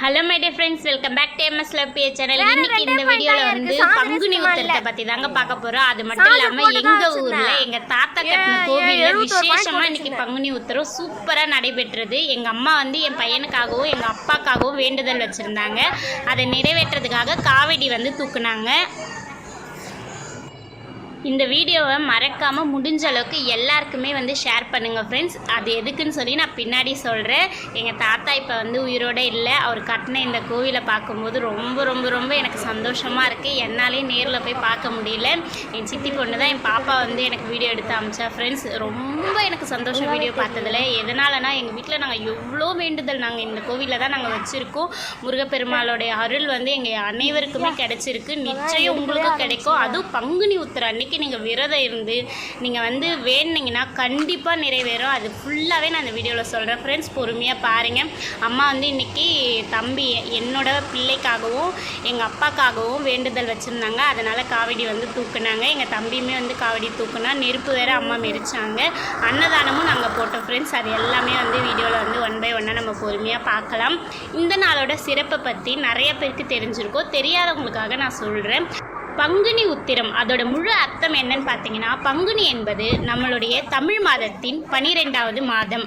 Hello my dear friends welcome back to MS லப்பி channel இன்னைக்கு இந்த வீடியோல வந்து. பங்குனி உத்திரத்தை பத்தி தாங்க பார்க்க போறோம். அது மட்டும் இல்லாம எங்க ஊர்ல. எங்க தாத்தா கட்டின கோவில்ல விசேஷமா இன்னைக்கு. பங்குனி உத்திரம் சூப்பரா நடைபெற்றது. எங்க அம்மா வந்து என் பையனுக்காகவும் எங்க அப்பாக்காகவும் வேண்டுதல் வச்சிருந்தாங்க. அதை நிறைவேற்றுறதுக்காக காவடி வந்து தூக்குனாங்க. இந்த வீடியோவை மறக்காமல் முடிஞ்ச அளவுக்கு எல்லாருக்குமே வந்து ஷேர் பண்ணுங்கள் ஃப்ரெண்ட்ஸ் அது எதுக்குன்னு சொல்லி நான் பின்னாடி சொல்கிறேன் எங்கள் தாத்தா இப்போ வந்து உயிரோட இல்லை. அவர் கட்டின இந்த கோவிலை பார்க்கும்போது ரொம்ப ரொம்ப ரொம்ப எனக்கு சந்தோஷமாக இருக்குது என்னாலே நேரில் போய் பார்க்க முடியல. என் சித்தி பொண்ணு தான் என் பாப்பா வந்து எனக்கு வீடியோ எடுத்து அமிச்சா. ஃப்ரெண்ட்ஸ் ரொம்ப எனக்கு சந்தோஷம் வீடியோ பார்த்ததுல. எதனாலனா எங்கள் வீட்டில் நாங்கள் எவ்வளோ வேண்டுதல் நாங்கள் இந்த கோவிலில் தான் நாங்கள் வச்சுருக்கோம். முருகப்பெருமாளோடைய அருள் வந்து எங்கள் அனைவருக்குமே கிடச்சிருக்கு. நிச்சயம் உங்களுக்கும் கிடைக்கும். அதுவும் பங்குனி உத்திர அன்னைக்கு நீங்கள் விரதம் இருந்து நீங்கள் வந்து வேணுனீங்கன்னா கண்டிப்பாக நிறைவேறும். அது ஃபுல்லாகவே நான் அந்த வீடியோவில் சொல்கிறேன் ஃப்ரெண்ட்ஸ் பொறுமையாக பாருங்கள் அம்மா வந்து இன்னைக்கு தம்பி என்னோட பிள்ளைக்காகவும் எங்கள் அப்பாக்காகவும் வேண்டுதல் வச்சுருந்தாங்க. அதனால் காவடி வந்து தூக்குனாங்க. எங்கள் தம்பியுமே வந்து காவடி தூக்குனா நெருப்பு வேற அம்மா மெரிச்சாங்க அன்னதானமும் நாங்கள் போட்டோம் ஃப்ரெண்ட்ஸ் அது எல்லாமே வந்து வீடியோவில் வந்து ஒன் பை ஒன்னாக நம்ம பொறுமையாக பார்க்கலாம். இந்த நாளோட சிறப்பை பற்றி நிறைய பேருக்கு தெரிஞ்சிருக்கோம். தெரியாதவங்களுக்காக நான் சொல்கிறேன் பங்குனி உத்திரம். அதோட முழு அர்த்தம் என்னன்னு பார்த்தீங்கன்னா பங்குனி என்பது நம்மளுடைய தமிழ் மாதத்தின் பனிரெண்டாவது மாதம்.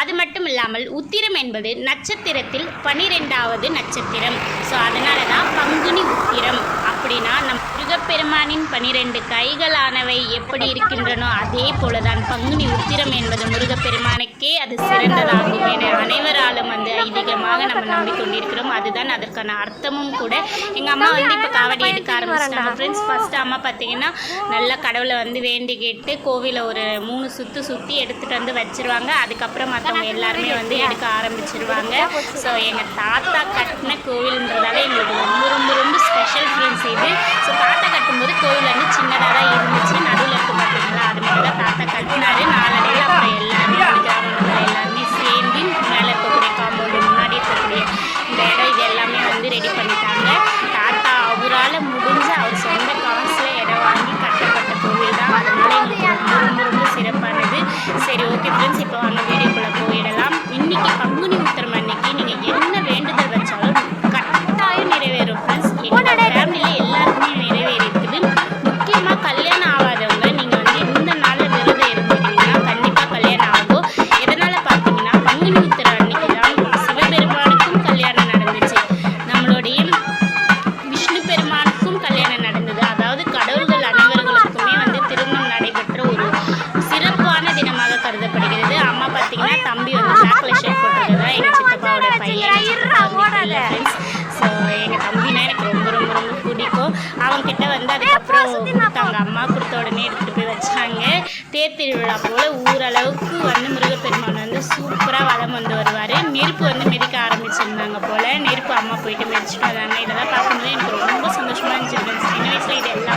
அது மட்டும் இல்லாமல் உத்திரம் என்பது நட்சத்திரத்தில் பனிரெண்டாவது நட்சத்திரம். ஸோ அதனால தான் பங்குனி உத்திரம். அப்படின்னா நம் முருகப்பெருமானின் பனிரெண்டு கைகளானவை எப்படி இருக்கின்றனோ அதே போலதான் பங்குனி உத்திரம் என்பது முருகப்பெருமானுக்கே அது சிறந்ததாகும் என அனைவராலும் வந்து ஐதீகமாக நம்ம நம்பிக்கொண்டிருக்கிறோம். அதுதான் அதற்கான அர்த்தமும் கூட. எங்கள் அம்மா வந்து இப்போ காவடி எடுக்க ஆரம்பிச்சிட்டாங்க. ஃப்ரெண்ட்ஸ் ஃபஸ்ட்டு அம்மா பார்த்தீங்கன்னா நல்லா கடவுளை வந்து வேண்டி கேட்டு கோவிலை ஒரு மூணு சுற்று சுற்றி எடுத்துகிட்டு வந்து வச்சிருவாங்க. அதுக்கப்புறம் மற்றவங்க எல்லாருமே வந்து எடுக்க ஆரம்பிச்சிருவாங்க. ஸோ எங்கள் தாத்தா கட்டின கோவில் திருவிழா போல் ஊரளவுக்கு வந்து முருகப்பெருமான் வந்து சூப்பராக வளம் வந்து வருவார். நெருப்பு வந்து மெதிக்க ஆரம்பிச்சிருந்தாங்க போல் நெருப்பு அம்மா போயிட்டு மெதிச்சுட்டு வந்தாங்க இதெல்லாம் பார்க்கும்போது எனக்கு ரொம்ப சந்தோஷமாக இருந்துச்சு சின்ன வயசில் இது எல்லாம்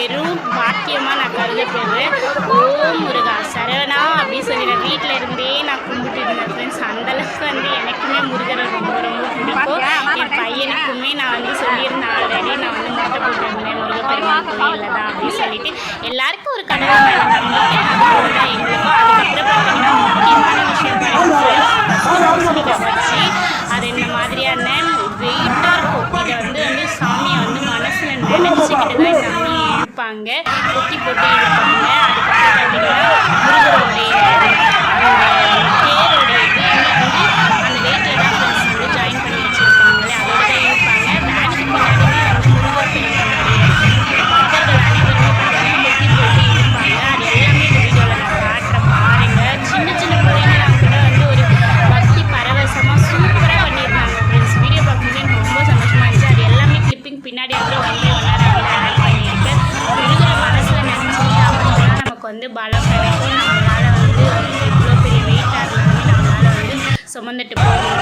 பெரும் பாக்கியமாக நான் கருதப்படுறேன் ஓம் முருகா சரவணா அப்படின்னு சொல்லி நான் வீட்டில் இருந்தே நான் கும்பிட்டு இருந்தேன் ஃப்ரெண்ட்ஸ் அந்தளவுக்கு வந்து எனக்குமே முருகரை ரொம்ப ரொம்ப பிடிக்கும். என் பையனுக்குமே நான் வந்து சொல்லியிருந்தேன் ஆல்ரெடி நான் வந்து முட்டை போட்டிருந்தேன் முருகப்பெருமான் கோயிலில் தான் அப்படின்னு சொல்லிட்டு. எல்லாருக்கும் ஒரு கடவுள் நம்பிக்கை. சுமந்துட்டு போக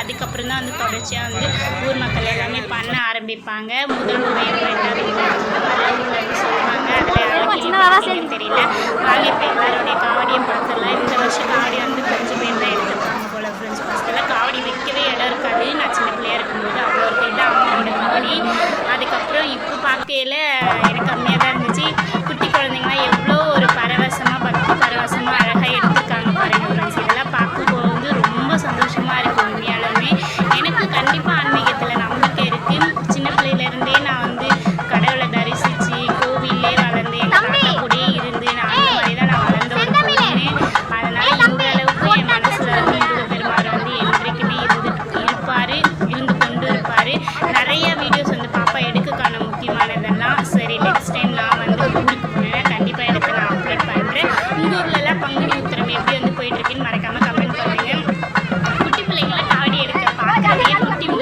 அதுக்கப்புறம் தான் வந்து தொடர்ச்சியாக வந்து ஊர் மக்கள் எல்லாமே பண்ண ஆரம்பிப்பாங்க. முதல் வந்து சொல்லுவாங்க. தெரியல. வாங்க இப்போ எல்லாருடைய காவடியை பார்த்துடலாம் இந்த வருஷம் காவடி வந்து கொஞ்சம் பேர் தான் எடுத்துருக்காங்க போல ஃப்ரெண்ட்ஸ் ஃபஸ்ட்டெல்லாம் காவடி வைக்கவே இடம் இருக்காது. நான் சின்ன பிள்ளையா இருக்கும்போது அவ்வளோ தான் அம்மாவோட காவடி. அதுக்கப்புறம் இப்போ பார்க்கையில எனக்கு கம்மியாக தான்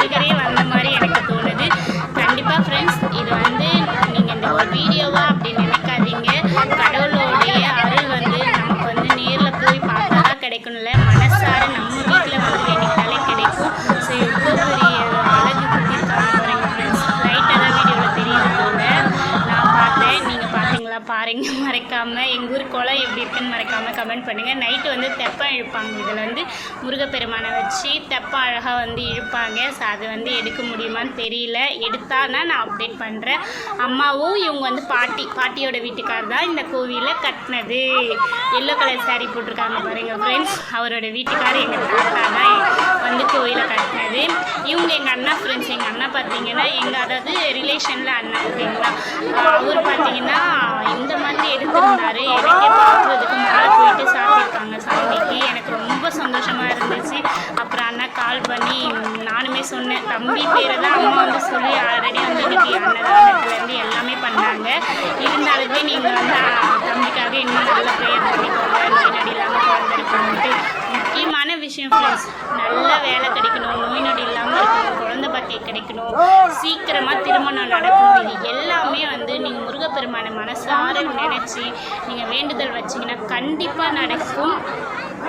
முருகரே வந்த மாதிரி எனக்கு தோணுது. கண்டிப்பாக ஃப்ரெண்ட்ஸ் இது வந்து நீங்கள் இந்த ஒரு வீடியோவா அப்படின்னு நினைக்காதீங்க. கடவுளோடைய அருள் வந்து நமக்கு வந்து நேரில் போய் பார்த்தா தான் கிடைக்கணும்ல மனசார நம்ம வீட்டில் வந்து வேண்டிக்கிட்டாலே கிடைக்கும். ஸோ எவ்வளோ பெரிய அழகு குத்திருக்காங்க ஃப்ரெண்ட்ஸ் லைட்டாக தான் வீடியோவில் தெரியுது போல நான் பார்த்தேன். நீங்கள் பார்த்தீங்களா? பா மறைங்க மறைக்காமல் எங்கள் ஊர் குளம் எப்படி இருக்குன்னு மறக்காமல் கமெண்ட் பண்ணுங்கள் நைட்டு வந்து தெப்பம் இழுப்பாங்க. இதில் வந்து முருகப்பெருமானை வச்சு தெப்பம் அழகாக வந்து இழுப்பாங்க. ஸோ அது வந்து எடுக்க முடியுமான்னு தெரியல. எடுத்தானா நான் அப்டேட் பண்ணுறேன் அம்மாவும் இவங்க வந்து பாட்டி பாட்டியோட வீட்டுக்கார் தான் இந்த கோவிலை கட்டினது. எல்லோ கலர் saree போட்டிருக்காங்க பாருங்கள் ஃப்ரெண்ட்ஸ் அவரோட வீட்டுக்கார் எங்கள் தாத்தா தான் வந்து கோவிலை கட்டினது. இவங்க எங்கள் அண்ணா ஃப்ரெண்ட்ஸ் எங்கள் அண்ணா பார்த்தீங்கன்னா எங்கள் அதாவது ரிலேஷனில் அண்ணா ஓகேங்களா அவர் பார்த்தீங்கன்னா இந்த மாதிரி எடுத்திருந்தாரு எனக்கே பார்க்குறதுக்கு மேலே போயிட்டு சாப்பிட்டுருக்காங்க சாமிக்கு. எனக்கு ரொம்ப சந்தோஷமாக இருந்துச்சு. அப்புறம் அண்ணா கால் பண்ணி நானுமே சொன்னேன் தம்பி பேரை தான் அம்மா வந்து சொல்லி ஆல்ரெடி வந்து இன்னைக்கு அன்னதானத்துலேருந்து எல்லாமே பண்ணாங்க. இருந்தாலுமே நீங்கள் வந்து தம்பிக்காக இன்னும் நல்ல ப்ரேயர் பண்ணிக்கோங்க நோய் நொடி இல்லாமல் குழந்தை இருக்கணும்ட்டு முக்கியமான விஷயம் ஃப்ரெண்ட்ஸ் நல்ல வேலை கிடைக்கணும் நோய் நொடி இல்லாமல் இருக்கணும் குழந்தை பாக்கியம் கிடைக்கணும். சீக்கிரமாக திருமணம் நடக்கணும். இது எல்லாமே வந்து நீங்கள் முருகப்பெருமானை மனசார நினச்சி நீங்கள் வேண்டுதல் வச்சிங்கன்னா கண்டிப்பாக நடக்கும்.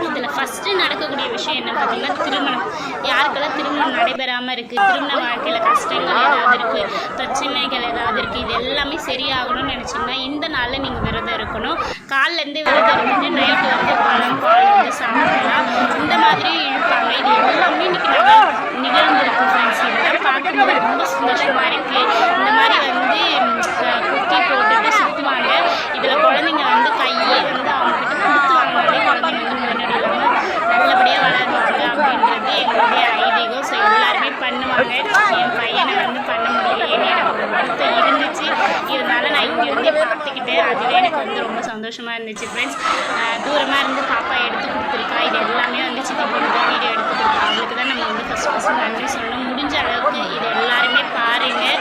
இதில் ஃபஸ்ட்டு நடக்கக்கூடிய விஷயம் என்ன பார்த்தீங்கன்னா திருமணம். யாருக்கெல்லாம் திருமணம் நடைபெறாமல் இருக்குது திருமண வாழ்க்கையில் கஷ்டங்கள் ஏதாவது இருக்குது பிரச்சனைகள் ஏதாவது இருக்குது இது எல்லாமே சரியாகணும்னு நினச்சிங்கன்னா இந்த நாளில் நீங்கள் விரதம் இருக்கணும். காலிலேருந்து விரதம் இருந்துட்டு நைட்டு வந்து பழம் பால் வந்து சாப்பிடலாம். இந்த மாதிரி இழுப்பாங்க இது எல்லாமே இன்னைக்கு நல்லா நிகழ்ந்திருக்கு ஃப்ரெண்ட்ஸ் இதெல்லாம் பார்க்கும்போது ரொம்ப சந்தோஷமாக இருக்குது இந்த மாதிரி வந்து ம், அஹ், குத்தி போட்டுட்டு சுற்றுவாங்க இதில் குழந்தைங்க வந்து கையை வந்து அவங்கக்கிட்ட கொடுத்து வாங்கினாலே குழந்தைங்க வந்து முன்னாடி இல்லாமல் நல்லபடியாக வளருவாங்க அப்படின்றது எங்களுடைய ஐதீகம் ஸோ எல்லாருமே பண்ணுவாங்க என் பையனை வந்து பண்ண முடியல எனக்கு ஒரு வருத்தம் இருந்துச்சு. இருந்தாலும் நான் இங்கே இருந்தே பார்த்துக்கிட்டேன் அதுவே எனக்கு வந்து ரொம்ப சந்தோஷமாக இருந்துச்சு ஃப்ரெண்ட்ஸ் தூரமாக இருந்து பாப்பா எடுத்து கொடுத்துருக்கா. இது எல்லாமே வந்து சித்தி பொண்ணு தான் வீடியோ எடுத்து கொடுத்தா அவங்களுக்கு தான் நம்ம வந்து ஃபஸ்ட் ஃபஸ்ட்டு நன்றி சொல்லணும். முடிஞ்ச அளவுக்கு இது பாருங்கள்